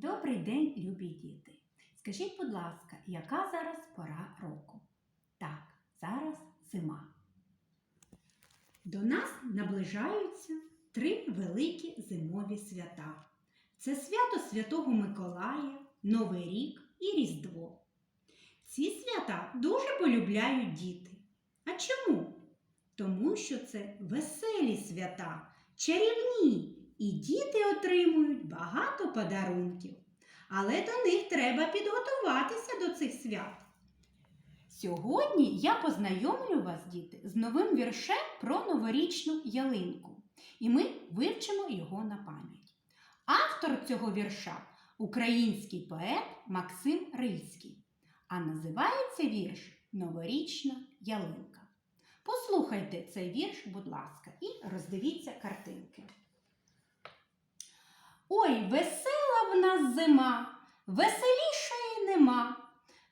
Добрий день, любі діти! Скажіть, будь ласка, яка зараз пора року? Так, зараз зима. До нас наближаються три великі зимові свята. Це свято Святого Миколая, Новий рік і Різдво. Ці свята дуже полюбляють діти. А чому? Тому що це веселі свята, чарівні, і діти отримують багато подарунків. Але до них треба підготуватися до цих свят. Сьогодні я познайомлю вас, діти, з новим віршем про новорічну ялинку. І ми вивчимо його на пам'ять. Автор цього вірша український поет Максим Рильський. А називається вірш Новорічна ялинка. Послухайте цей вірш, будь ласка, і роздивіться картинки. Ой, весела в нас зима, веселішої нема.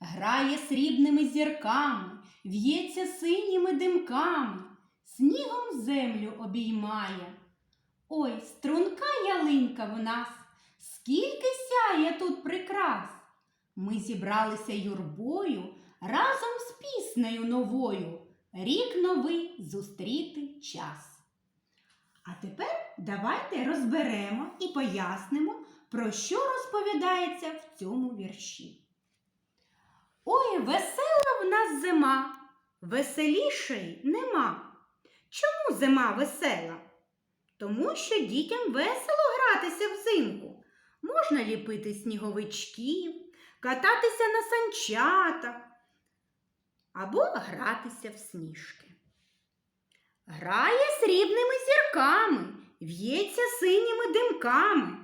Грає срібними зірками, в'ється синіми димками, снігом землю обіймає. Ой, струнка ялинка в нас, скільки сяє тут прикрас. Ми зібралися юрбою разом з піснею новою. Рік новий зустріти час. А тепер давайте розберемо і пояснимо, про що розповідається в цьому вірші. Ой, весела в нас зима, веселішої нема. Чому зима весела? Тому що дітям весело гратися взимку. Можна ліпити сніговичків, кататися на санчатах або гратися в сніжки. Грає срібними зірками, в'ється синіми димками.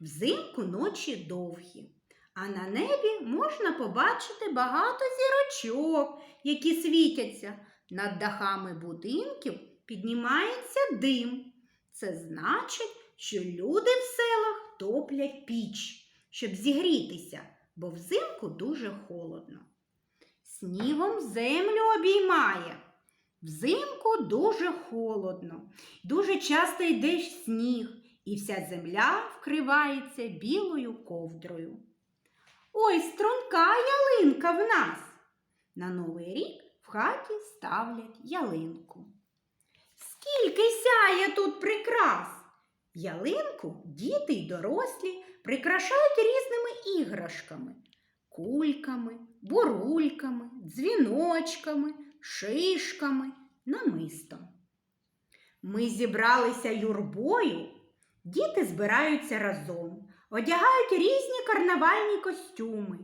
Взимку ночі довгі, а на небі можна побачити багато зірочок, які світяться. Над дахами будинків піднімається дим. Це значить, що люди в селах топлять піч, щоб зігрітися, бо взимку дуже холодно. Снігом землю обіймає. Взимку дуже холодно, дуже часто йде сніг, і вся земля вкривається білою ковдрою. Ой, струнка ялинка в нас. На Новий рік в хаті ставлять ялинку. Скільки сяє тут прикрас! Ялинку діти й дорослі прикрашають різними іграшками, кульками, бурульками, дзвіночками, шишками, намистом. Ми зібралися юрбою, діти збираються разом, одягають різні карнавальні костюми,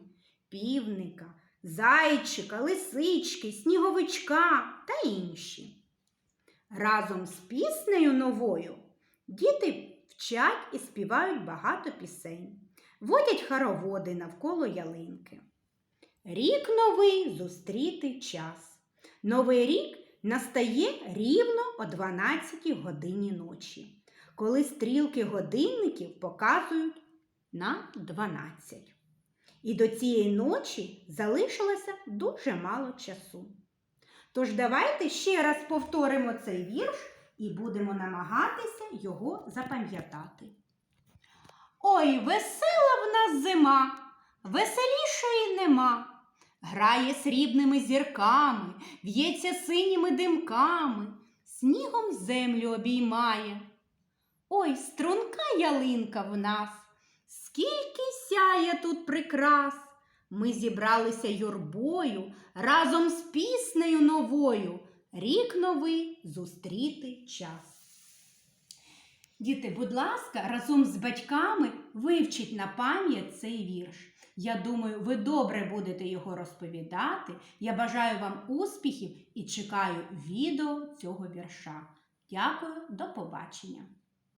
півника, зайчика, лисички, сніговичка та інші. Разом з піснею новою діти вчать і співають багато пісень, водять хороводи навколо ялинки. Рік новий зустріти час. Новий рік настає рівно о 12 годині ночі, коли стрілки годинників показують на 12. І до цієї ночі залишилося дуже мало часу. Тож давайте ще раз повторимо цей вірш і будемо намагатися його запам'ятати. Ой, весела в нас зима, веселішої нема. Грає срібними зірками, в'ється синіми димками, снігом землю обіймає. Ой, струнка ялинка в нас, скільки сяє тут прикрас. Ми зібралися юрбою разом з піснею новою. Рік новий зустріти час. Діти, будь ласка, разом з батьками вивчіть на пам'ять цей вірш. Я думаю, ви добре будете його розповідати. Я бажаю вам успіхів і чекаю відео цього вірша. Дякую, до побачення!